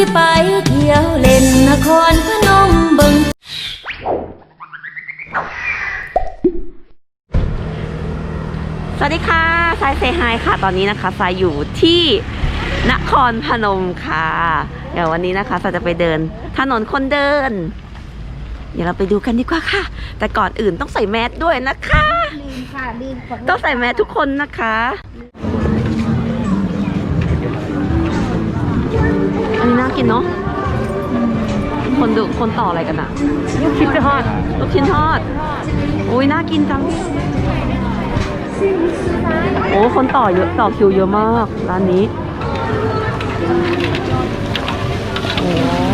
ที่ไปเที่ยวเล่นนครพนมเบิงสวัสดีค่ะสายเซฮายค่ะ ตอนนี้นะคะสายอยู่ที่นครพนมค่ะ เดี๋ยววันนี้นะคะสายจะไปเดิน ถนนคนเดิน เดี๋ยวเราไปดูกันดีกว่าค่ะ แต่ก่อนอื่นต้องใส่แมสด้วยนะคะ ลืมค่ะลืมขอโทษต้องใส่แมสทุกคนนะคะ กินเนาะคนดูคนต่ออะไรกันอะลูกคิดทอดลูกชิ้นทอดอุ้ยน่ากินจังโอ้คนต่อเยอะต่อคิวเยอะมากร้านนี้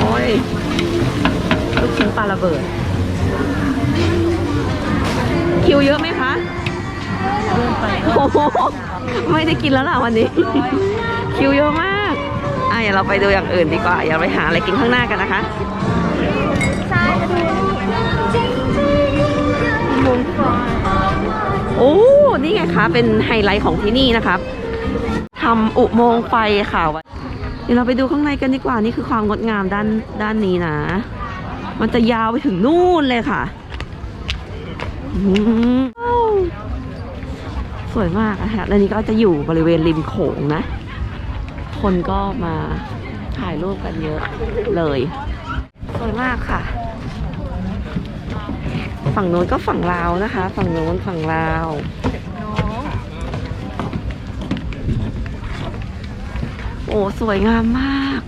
โอ้ยลูกชิ้นปลาระเบิด คิวเยอะไหมคะโอ้โหไม่ได้กินแล้วล่ะวันนี้ คิวเยอะมาก อะอย่าเราไปดูอย่างอื่นดีกว่า อย่าไปหาอะไรกินข้างหน้ากันนะคะโอ้นี่ไงคะเป็นไฮไลท์ของที่นี่นะครับทำอุโมงค์ไฟค่ะเดี๋ยวเราไปดูข้างในกันดีกว่านี่คือความงดงามด้านด้านนี้นะ มันจะยาวไปถึงนู่นเลยค่ะสวยมากอะคะและนี่ก็จะอยู่บริเวณริมโขงนะ คนก็มาถ่ายรูปกันเยอะเลยสวยมากค่ะ ฝั่งโน้นก็ฝั่งลาวนะคะ ฝั่งโน้นฝั่งลาวโอ้สวยงามมาก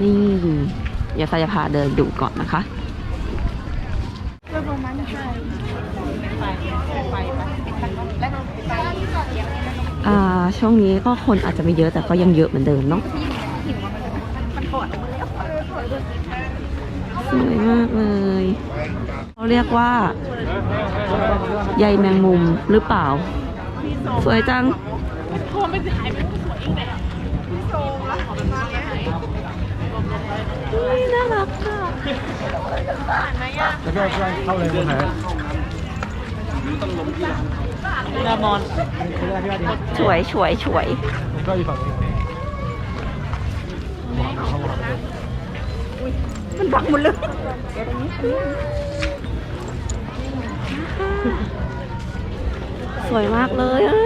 นี่เดี๋ยวสายจะพาเดินดูก่อนนะคะ ช่วงนี้ก็คนอาจจะไม่เยอะแต่ก็ยังเยอะเหมือนเดิมเนาะสวยมากเลยเขาเรียกว่าใยแมงมุมหรือเปล่า สวยจังอุ๊ยน่ารักค่ะแล้วก็เข้าเลยตรงไหน ลามอนสวยสวยสวยก็อยู่ฝั่งนี้มันบักหมดเลยสวยมากเลยอะ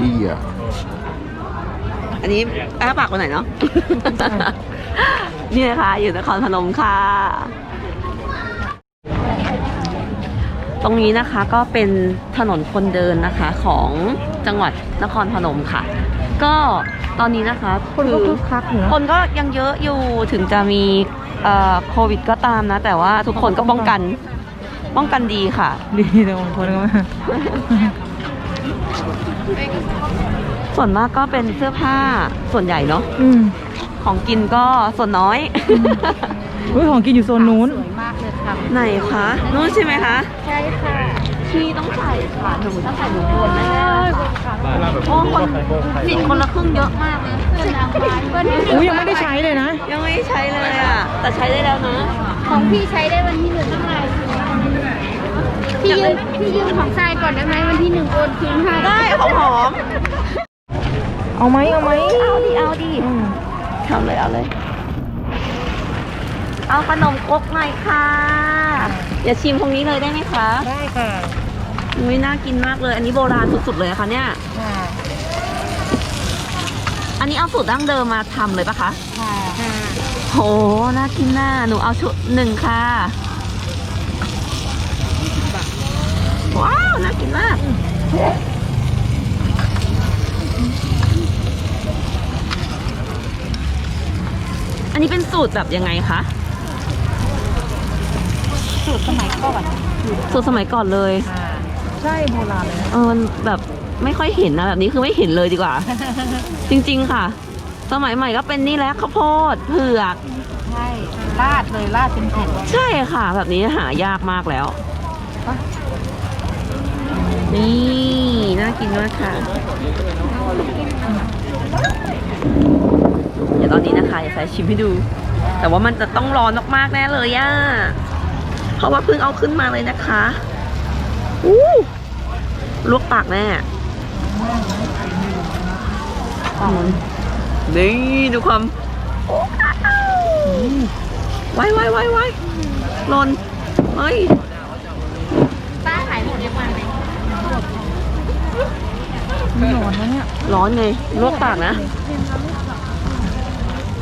ดีอะ อันนี้อ้าปากไปไหนอยเนาะ นี่นะคะอยู่นครพนมค่ะ ตรงนี้นะคะก็เป็นถนนคนเดินนะคะของจังหวัดนครพนมค่ะ ก็ตอนนี้นะคะคนก็คึกคักเนอะคนก็ยังเยอะอยู่ถึงจะมีเอ่อโควิดก็ตามนะ แต่ว่าทุกคนก็ป้องกันป้องกันดีค่ะ ดีแต่บางคนก็ไม่ ส่วนมากก็เป็นเสื้อผ้าส่วนใหญ่เนาะอืมของกินก็ส่วนน้อย อุ้ยของกินอยู่โซนนู้นไหนคะนู้นใช่ไหมคะใช่ค่ะพี่ต้องใส่ค่ะหนูต้องใส่หนูบนแน่ๆค่ะเวลาแบบโอ้คนสิทธิ์คนละครึ่งเยอะมากเลยอุ้ยยังไม่ได้ใช้เลยนะ ยังไม่ได้ใช้เลยอะ แต่ใช้ได้แล้วนะของพี่ใช้ได้วันที่หนึ่งเท่าไหร่พี่ยืมพี่ยืมของทรายก่อนได้ไหมวันที่หนึ่งโอนคืนให้ ได้ของหอม เอาไหมเอาไหมเอาดิเอาดิทำเลยเอาเลย เอาขนมครกหน่อยค่ะอย่าชิมตรงนี้เลยได้ไหมคะได้ค่ะอุ้ยน่ากินมากเลย อันนี้โบราณสุดๆเลยอะค่ะเนี่ยค่ะอันนี้เอาสูตรดั้งเดิมมาทำเลยปะคะค่ะโหน่ากินน่าหนูเอาชุดหนึ่งค่ะว้าวน่ากินมาก อันนี้เป็นสูตรแบบยังไงคะ สูตรสมัยก่อนสูตรสมัยก่อนเลยค่ะใช่โบราณเลยนะเออมันแบบไม่ค่อยเห็นนะแบบนี้คือไม่เห็นเลยดีกว่า จริงๆค่ะ สมัยใหม่ก็เป็นนี่แหละข้าวโพดเผือก ใช่ลาดเลยลาดเป็นแผ่นใช่ค่ะ แบบนี้หายากมากแล้ว นี่ น่ากินมากค่ะเดี๋ยว ตอนนี้นะคะจะใส่ชิมให้ดู แต่ว่ามันจะต้องร้อนมากๆแน่เลยอะเพราะว่าเพิ่งเอาขึ้นมาเลยนะคะอู้ลวกปากแน่อืมนี่ดูความไว้ไว้ไว้ไว้หล่นเฮ้ยป้าขายหมดเรียบร้อยไหมมันหนอนนะเนี่ย ร้อนไงลวกปากนะ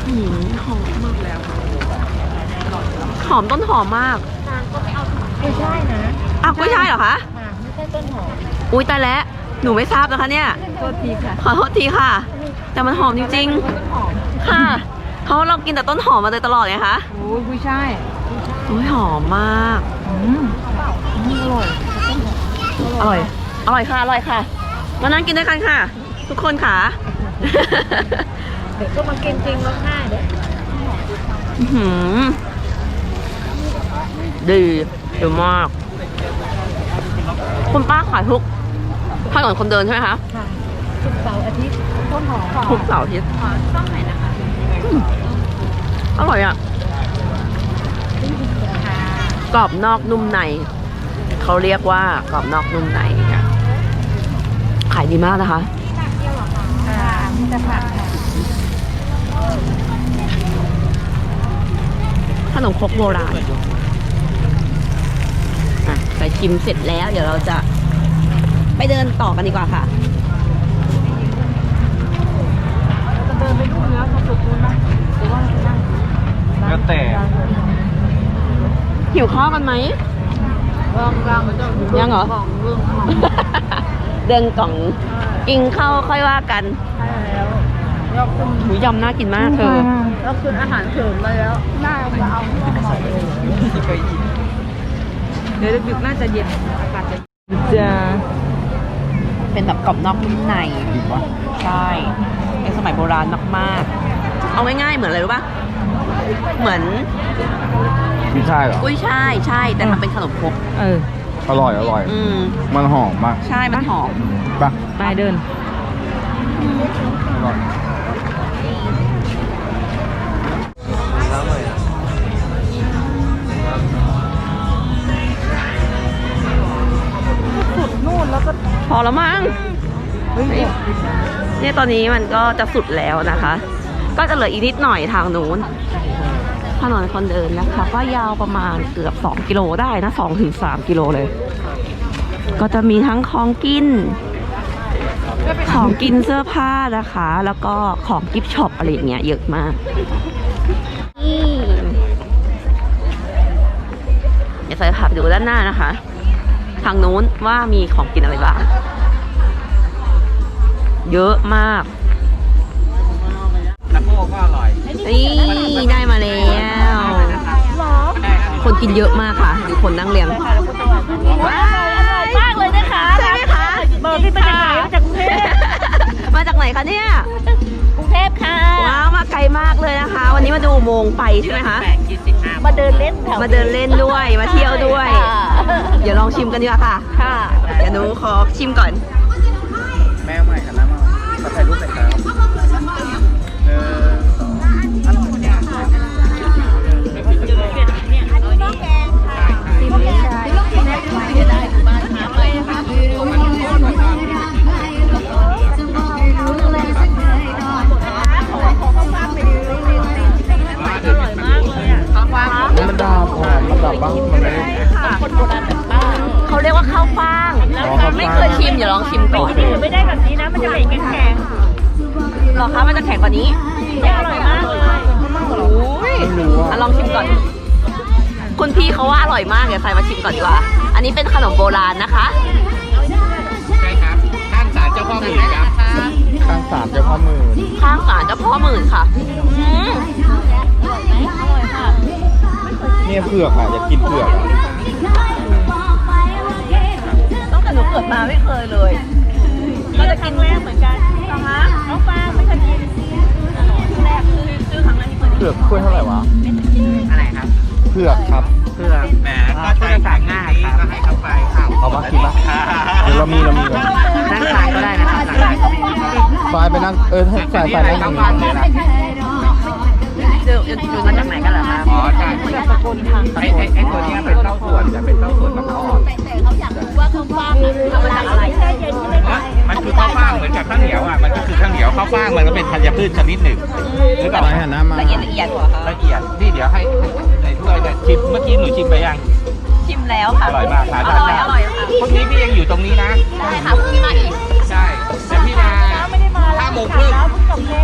หืมหอมมากแล้วหอมต้นหอมมากไม่ใช่นะอ้าวไม่ใช่เหรอคะค่ะไม่ใช่ต้นหอมอุ้ยตายแล้วหนูไม่ทราบนะคะเนี่ยโทษทีค่ะขอโทษทีค่ะ แต่มันหอมจริงต้นหอมๆค่ะเพราะเรากินแต่ต้นหอมมาโดยตลอดไงคะโอ้ยกุ้ยช่ายอุ้ยหอมมากอืมอืมอร่อยอร่อยอร่อยค่ะอร่อยค่ะมานั่งกินด้วยกันค่ะ ทุกคนค่ะ เด็กก็มากินจริงแล้วค่ะเด็กอื้อหือดีดีมาก คุณป้าขายทุกถนนคนเดินใช่ไหมคะค่ะทุกเสาร์อาทิตย์ต้นหอมค่ะทุกเสาร์อาทิตย์ต้องไหนนะคะอืมอร่อยอะกรอบนอกนุ่มใน เขาเรียกว่ากรอบนอกนุ่มในค่ะขายดีมากนะคะ ค่ะมีแต่ผักค่ะ ขนมครกโบราณอะไปชิมเสร็จแล้ว เดี๋ยวเราจะไปเดินต่อกันดีกว่าค่ะจะเดินไปดูเนื้อสุดๆนู้นนะหรือว่าเราจะนั่งแล้วแต่หิวข้าวกันไหมลองลองจะยังเหรอของเรื่องของเดินกล่อง กินข้าวค่อยว่ากันใช่แล้วยกขึ้น หมูยำน่ากินมากเธอยกขึ้นอาหารเสริมไปแล้วน่าจะเอาเดี๋ยวดึกๆน่าจะเย็นอากาศจะจะเป็นแบบกรอบนอกนุ่มในจริงปะใช่ในสมัยโบราณมากๆ เอาง่ายๆเหมือนอะไรรู้ปะเหมือนไม่ใช่เหรอกุ้ยช่ายใช่ แต่ทำเป็นขนมครกเอออร่อยอร่อยอืมมันหอมมากใช่มันหอมปะไปเดินอร่อย อแล้วมั้งเฮ้ยเนี่ยตอนนี้มันก็จะสุดแล้วนะคะ ก็จะเหลืออีกนิดหน่อยทางนู้นถนนคนเดินนะคะ ก็ยาวประมาณเกือบ 2 กิโลได้นะ2ถึง3กิโลเลย ก็จะมีทั้งของกิน ของกินเสื้อผ้านะคะ แล้วก็ของกิฟต์ช็อปอะไรอย่างเงี้ยเยอะมากนี่เดี๋ยวใส่พาไปดูด้านหน้านะคะทางนู้นว่ามีของกินอะไรบ้าง เยอะมากน้ำโมก็อร่อยนี่ได้มาแล้ว คนกินเยอะมากค่ะดูคนนั่งเรียงว้าวมากเลยนะคะใช่ไหมคะเบอร์ที่มาจากไหนมาจากกรุงเทพมาจากไหนคะเนี่ยกรุงเทพค่ะ ว้าว มาไกลมากเลยนะคะ วันนี้มาดูอุโมงค์ไฟใช่ไหมคะ มาเดินเล่นแถวมาเดินเล่นด้วยมาเที่ยวด้วยเดี๋ยวลองชิมกันดีกว่าค่ะค่ะ เดี๋ยวหนูขอชิมก่อน แม่ใหม่กันนะมาขอถ่ายรูปหน่อย คุณพี่เขาว่าอร่อยมากเดี๋ยวใส่มาชิมก่อนดีกว่า อันนี้เป็นขนมโบราณนะคะใช่ครับข้างศาลเจ้าพ่อหมื่นครับข้างสามเจ้าพ่อมือข้างศาลเจ้าพ่อหมื่นค่ะอืมเนี่ยเผือกอะอยากกินเผือกอะตั้งแต่หนูเกิดมาไม่เคยเลยก็จะกินแรกเหมือนกันนะคะน้องฟางไม่เคยกินแรกคือซื้อครั้งแรกที่เคยเผือกถ้วยเท่าไหร่วะอะไรครับ เผือกครับ เพื่อแหมก็ใช้จ่ายง่ายครับก็ให้เขาไปครับเอามากินปะเดี๋ยวเรามีเรามีเรานั่งทานก็ได้นะครับหลังจากนี้ฟายไปนั่งเออให้ฟายฟายนั่งตรงนี้เจออยู่มาจากไหนกันเหรอคะอ๋อใช่ไอ้ไอ้ไอ้ตัวเนี้ยเป็นเต้าส่วนจะเป็นเต้าส่วนมะพร้าวอ่อนแต่เขาอยากรู้ว่าเขาฟังเอามาจากอะไรข้าวฟ่างมันก็เป็นธัญพืชชนิดหนึ่งหรือเปล่าไปหันหน้ามาละเอียดละเอียดกว่าค่ะละเอียดนี่เดี๋ยวให้ในถ้วยเนี่ยชิมเมื่อกี้หนูชิมไปยังชิมแล้วค่ะอร่อยมากทานอได้ร่อยอร่อยค่ะพรุ่งนี้พี่ยังอยู่ตรงนี้นะได้ค่ะพรุ่งนี้มาอีกใช่แต่พี่มาห้าโมงครึ่ง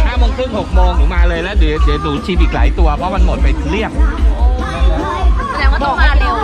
ห้าโมงครึ่งหกโมงหนูมาเลยแล้วเดี๋ยวเดี๋ยวหนูชิมอีกหลายตัวเพราะมันหมดไปเรียบแสดงว่าต้องมาเร็ว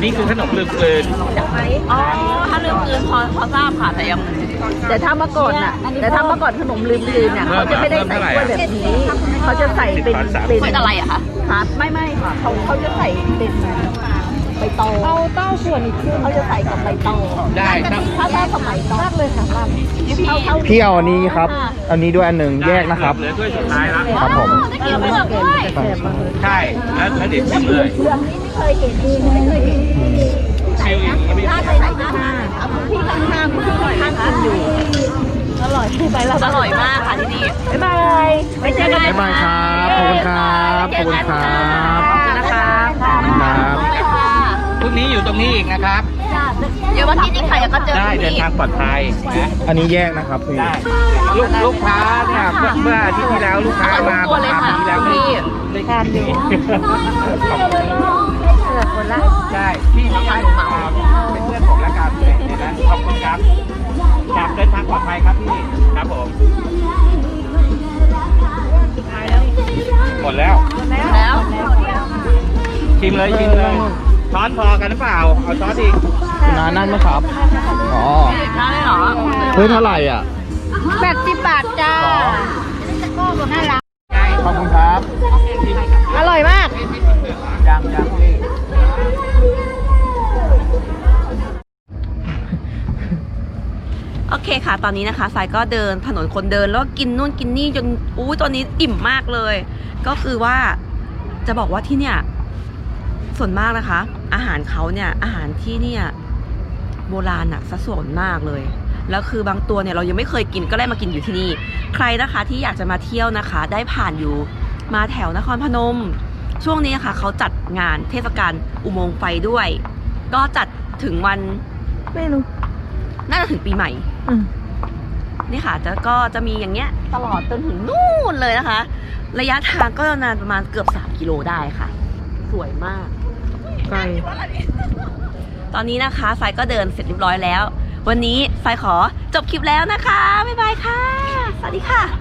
นนี้คือขนมลืมกลืนจักไหมอ๋อ ถ้าลืมคืนพอพอทราบค่ะแต่ยัง แต่ถ้าเมื่อก่อนน่ะ แต่ถ้าเมื่อก่อนขนมลืมลืมเนี่ยเขาจะไม่ได้ใส่กล้วยแบบนี้ เขาจะใส่เป็นเป็นเป็นอะไรอะคะครับไม่ไม่ค่ะเขาเขาจะใส่เป็นใบตองเอาเต้าส่วนอีกครึ่งเขาจะใส่กับใบตองได้ครับถ้าถ้าสมัยตอนเลยค่ะล พี่พี่ำเข้าพี่เอาอันนี้ครับ อันนี้ด้วยอันหนึ่งแยกนะครับ เหลือถ้วยสุดท้ายแล้วครับผมได้กินขนมด้วยใช่แล้วแล้วเดี๋ยวชิมเลยเรื่องนี้ไม่เคยเห็นดีไม่เคยเห็นชิมอย่างนี้ไม่ถ้าใส่ใส่ข้างหน้าเอาพี่ข้างหน้าพี่ข้างกินอยู่อร่อยไปแล้วอร่อยมากค่ะที่นี่บ๊ายบายไปเจอกันบ๊ายบายครับขอบคุณครับขอบคุณครับขอบคุณนะคะครับเลยค่ะ พรุ่งนี้อยู่ตรงนี้อีกนะครับ เดี๋ยววันที่นี่ใครก็เจอได้ที่เดินนี่ทางปลอดภัยนะอันนี้แยกนะครับพี่ได้ลูกลูกค้าเนี่ยเมื่อเมื่ออาทิตย์ที่แล้วลูกค้ามาตัวเลยค่ะที่แล้วพี่ได้ทานดูเกิดคนละใช่พี่น้องชายผมมาเป็นเพื่อนผมแล้วกันในนั้นขอบคุณครับครับเดินทางปลอดภัยครับพี่ครับผมหมดแล้วแล้วชิมเลยชิมเลย ช้อนพอกันหรือเปล่า เอาช้อนอีกคุณน้านั่งไหมครับ อ๋อน่าเลยเหรอ เฮ้ยเท่าไหร่อะแปดสิบบาทจ้าน่ารัก ขอบคุณครับ อร่อยมากยังยังพี่โอเคค่ะ ตอนนี้นะคะสายก็เดินถนนคนเดินแล้วก็กินนู่นกินนี่จนอุ้ยตอนนี้อิ่มมากเลย ก็คือว่าจะบอกว่าที่เนี่ยส่วนมากนะคะ อาหารเขาเนี่ยอาหารที่เนี่ยโบราณอะซะส่วนมากเลย แล้วคือบางตัวเนี่ยเรายังไม่เคยกินก็ได้มากินอยู่ที่นี่ ใครนะคะที่อยากจะมาเที่ยวนะคะ ได้ผ่านอยู่มาแถวนครพนม ช่วงนี้นะคะเขาจัดงานเทศกาลอุโมงค์ไฟด้วย ก็จัดถึงวันไม่รู้น่าจะถึงปีใหม่อืมนี่ค่ะจะก็จะมีอย่างเงี้ยตลอดจนถึงนู่นเลยนะคะ ระยะทางก็นานประมาณเกือบ3กิโลได้ค่ะ สวยมาก ไก่ตอนนี้นะคะไฟก็เดินเสร็จเรียบร้อยแล้ว วันนี้ไฟขอจบคลิปแล้วนะคะ บ๊ายบายค่ะ สวัสดีค่ะ